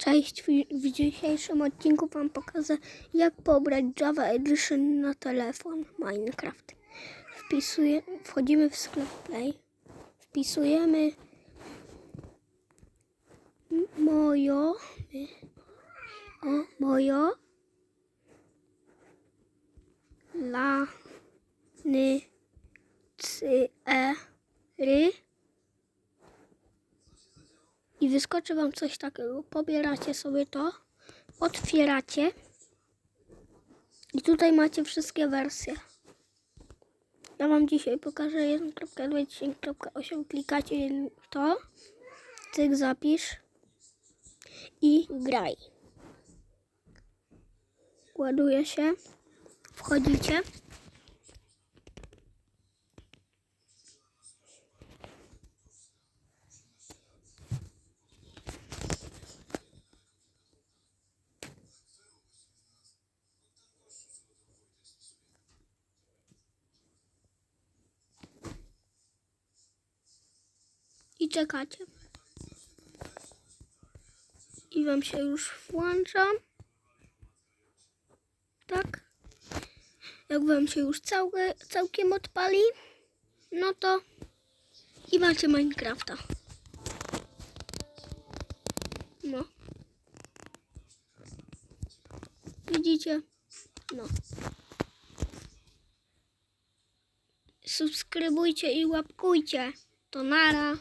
Cześć, w, dzisiejszym odcinku Wam pokażę jak pobrać Java Edition na telefon Minecraft. Wpisuję, wchodzimy w sklep Play, wpisujemy mojo, o, mojo, la, ny, cy, e, ry, i wyskoczy Wam coś takiego. Pobieracie sobie to, otwieracie i tutaj macie wszystkie wersje. Ja Wam dzisiaj pokażę 1.2.8. Klikacie to, cyk zapisz i graj. Ładuje się, wchodzicie. I czekacie. I wam się już włącza. Tak. Jak wam się już całe, całkiem odpali, no to i macie Minecrafta. No. Widzicie? No. Subskrybujcie i łapkujcie. To nara.